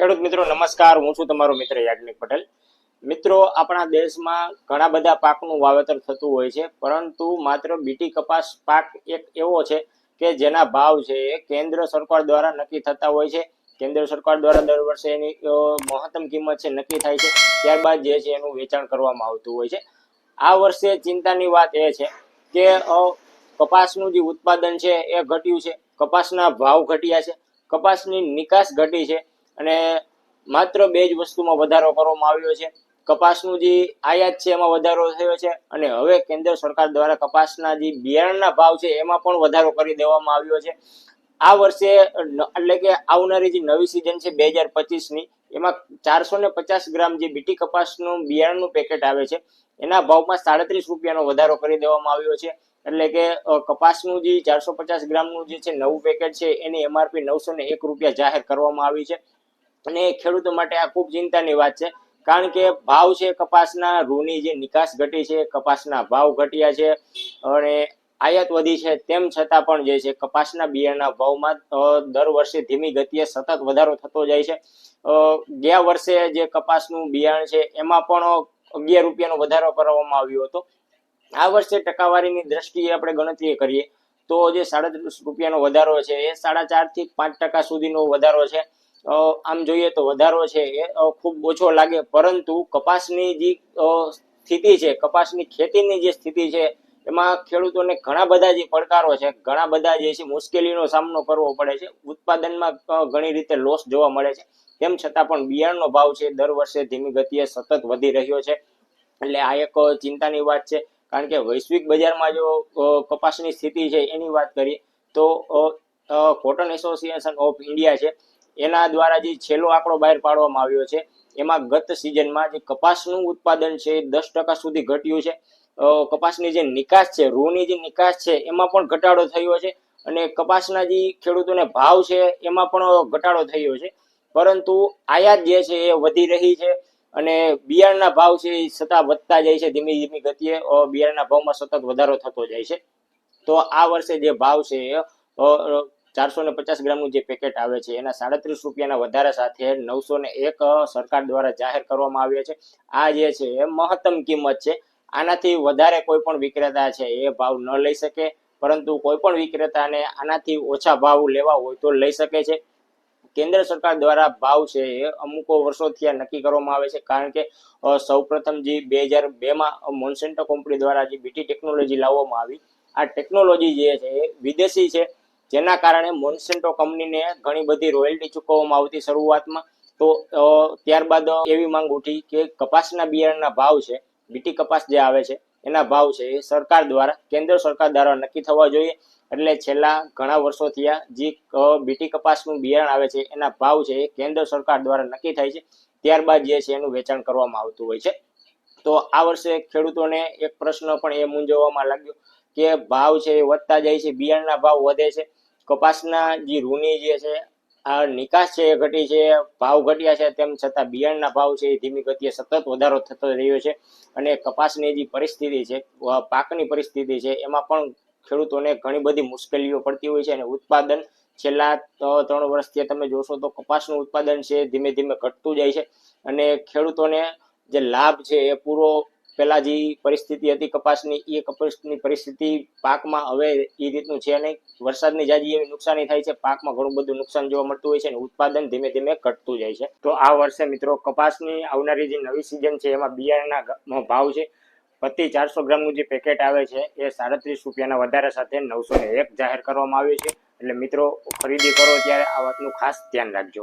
ખેડૂત મિત્રો, નમસ્કાર. હું છું તમારો મિત્ર યાજ્ઞિક પટેલ. મિત્રો, આપણા દેશમાં ઘણા બધા પાકનું વાવેતર થતું હોય છે, પરંતુ માત્ર બીટી કપાસ પાક એક એવો છે કે જેના ભાવ છે એ કેન્દ્ર સરકાર દ્વારા નક્કી થતા હોય છે. કેન્દ્ર સરકાર દ્વારા દર વર્ષે એની મહત્તમ કિંમત છે, નક્કી થાય છે. ત્યારબાદ જે છે એનું વેચાણ કરવામાં આવતું હોય છે. આ વર્ષે ચિંતાની વાત એ છે કે કપાસનું જે ઉત્પાદન છે એ ઘટ્યું છે. કપાસના ભાવ ઘટ્યા છે. કપાસની નિકાસ ઘટી છે. અને માત્ર બે જ વસ્તુમાં વધારો કરવામાં આવ્યો છે. કપાસનું જે આયાત છે, એમાં વધારો થયો છે અને હવે કેન્દ્ર સરકાર દ્વારા કપાસના જે બિયારણના ભાવ છે, એમાં પણ વધારો કરી દેવામાં આવ્યો છે. આ વર્ષે, એટલે કે આવનારી જે નવી સિઝન છે, બે હજાર પચીસની, એમાં ચારસો ને પચાસ ગ્રામ જે બીટી કપાસનું બિયારણનું પેકેટ આવે છે, એના ભાવમાં સાડત્રીસ રૂપિયાનો વધારો કરી દેવામાં આવ્યો છે. એટલે કે કપાસનું જે ચારસો પચાસ ગ્રામનું જે છે, નવું પેકેટ છે, એની એમઆરપી નવસો ને એક રૂપિયા જાહેર કરવામાં આવી છે. અને ખેડૂતો માટે આ ખૂબ ચિંતાની વાત છે. કારણ કે ભાવ છે કપાસના, રૂની જે નિકાસ ઘટી છે, કપાસના ભાવ ઘટ્યા છે અને આયાત વધી છે, તેમ છતાં પણ જે છે કપાસના બિયારણના ભાવમાં દર વર્ષે ધીમી ગતિએ સતત વધારો થતો જાય છે. ગયા વર્ષે જે કપાસનું બિયારણ છે એમાં પણ અગિયાર રૂપિયાનો વધારો કરવામાં આવ્યો હતો. આ વર્ષે ટકાવારીની દ્રષ્ટિએ આપણે ગણતરી કરીએ તો જે સાડત્રીસ રૂપિયાનો વધારો છે એ સાડા ચારથી પાંચ ટકા સુધીનો વધારો છે. આમ જોઈએ તો વધારો છે એ ખૂબ ઓછો લાગે. પરંતુ કપાસની જે સ્થિતિ છે, કપાસની ખેતીની જે સ્થિતિ છે, એમાં ખેડૂતોને ઘણા બધા જે પડકારો છે, ઘણા બધા જે છે મુશ્કેલીનો સામનો કરવો પડે છે. ઉત્પાદનમાં ઘણી રીતે લોસ જોવા મળે છે. તેમ છતાં પણ બિયારણનો ભાવ છે, દર વર્ષે ધીમી ગતિએ સતત વધી રહ્યો છે. એટલે આ એક ચિંતાની વાત છે. કારણ કે વૈશ્વિક બજારમાં જો કપાસની સ્થિતિ છે એની વાત કરીએ તો કોટન એસોસિએશન ઓફ ઇન્ડિયા છે એના દ્વારા જે છેલ્લો આંકડો બહાર પાડવામાં આવ્યો છે, એમાં ગત સિઝનમાં જે કપાસનું ઉત્પાદન છે દસ ટકા સુધી ઘટ્યું છે. કપાસની જે નિકાસ છે, રૂની જે નિકાસ છે, એમાં પણ ઘટાડો થયો છે અને કપાસના જે ખેડૂતોને ભાવ છે, એમાં પણ ઘટાડો થયો છે. પરંતુ આયાત જે છે એ વધી રહી છે અને બિયારણના ભાવ છે એ સતત વધતા જાય છે ધીમી ધીમી ગતિએ બિયારણના ભાવમાં સતત વધારો થતો જાય છે. તો આ વર્ષે જે ભાવ છે એ ચારસો ને પચાસ ગ્રામનું જે પેકેટ આવે છે, એના સાડત્રીસ રૂપિયાના વધારા સાથે નવસો ને એક સરકાર દ્વારા જાહેર કરવામાં આવ્યા છે. આ જે છે, એ મહત્તમ કિંમત છે. આનાથી વધારે કોઈ પણ વિક્રેતા છે, એ ભાવ ન લઈ શકે. પરંતુ કોઈ પણ વિક્રેતાને આનાથી ઓછા ભાવ લેવા હોય તો લઈ શકે છે. કેન્દ્ર સરકાર દ્વારા ભાવ છે, એ અમુકો વર્ષોથી આ નક્કી કરવામાં આવે છે. કારણ કે સૌ સૌપ્રથમ જે બે હજાર બેમાં મોન્સેન્ટો કંપની દ્વારા જે બીટી ટેકનોલોજી લાવવામાં આવી. આ ટેકનોલોજી જે છે, એ વિદેશી છે. જેના કારણે મોન્સેન્ટો કંપનીને ઘણી બધી રોયલ્ટી ચૂકવવામાં આવતી શરૂઆતમાં. તો ત્યારબાદ એવી માંગ ઉઠી કે કપાસના બિયારણના ભાવ છે બીટી કપાસ જે આવે છે, એના ભાવ છે એ સરકાર દ્વારા, કેન્દ્ર સરકાર દ્વારા નક્કી થવા જોઈએ. એટલે છેલ્લા ઘણા વર્ષોથી આ જે બીટી કપાસનું બિયારણ આવે છે, એના ભાવ છે એ કેન્દ્ર સરકાર દ્વારા નક્કી થાય છે. ત્યારબાદ જે છે એનું વેચાણ કરવામાં આવતું હોય છે. તો આ વર્ષે ખેડૂતોને એક પ્રશ્ન પણ એ મૂંઝવવામાં લાગ્યો કે ભાવ છે એ વધતા જાય છે, બિયારણના ભાવ વધે છે. કપાસના જે રૂની જે છે, આ નિકાસ છે એ ઘટી છે, ભાવ ઘટ્યા છે, તેમ છતાં બિયારણના ભાવ છે એ ધીમી ગતિએ સતત વધારો થતો રહ્યો છે અને કપાસની જે પરિસ્થિતિ છે પાકની પરિસ્થિતિ છે, એમાં પણ ખેડૂતોને ઘણી બધી મુશ્કેલીઓ પડતી હોય છે અને ઉત્પાદન છેલ્લા ત્રણ વર્ષથી તમે જોશો તો કપાસનું ઉત્પાદન છે ધીમે ધીમે ઘટતું જાય છે અને ખેડૂતોને જે લાભ છે એ પૂરો પેલા જે પરિસ્થિતિ હતી કપાસની, એ કપાસની પરિસ્થિતિ પાકમાં હવે એ રીતનું છે નહીં. વરસાદની જાજી એવી નુકસાની થાય છે, પાકમાં ઘણું બધું નુકસાન જોવા મળતું હોય છે અને ઉત્પાદન ધીમે ધીમે ઘટતું જાય છે. તો આ વર્ષે મિત્રો કપાસની આવનારી જે નવી સિઝન છે, એમાં બિયારણના ભાવ છે પ્રતિ ચારસો ગ્રામનું જે પેકેટ આવે છે, એ સાડત્રીસ રૂપિયાના વધારા સાથે નવસો ને એક જાહેર કરવામાં આવ્યું છે. એટલે મિત્રો, ખરીદી કરો ત્યારે આ વાતનું ખાસ ધ્યાન રાખજો.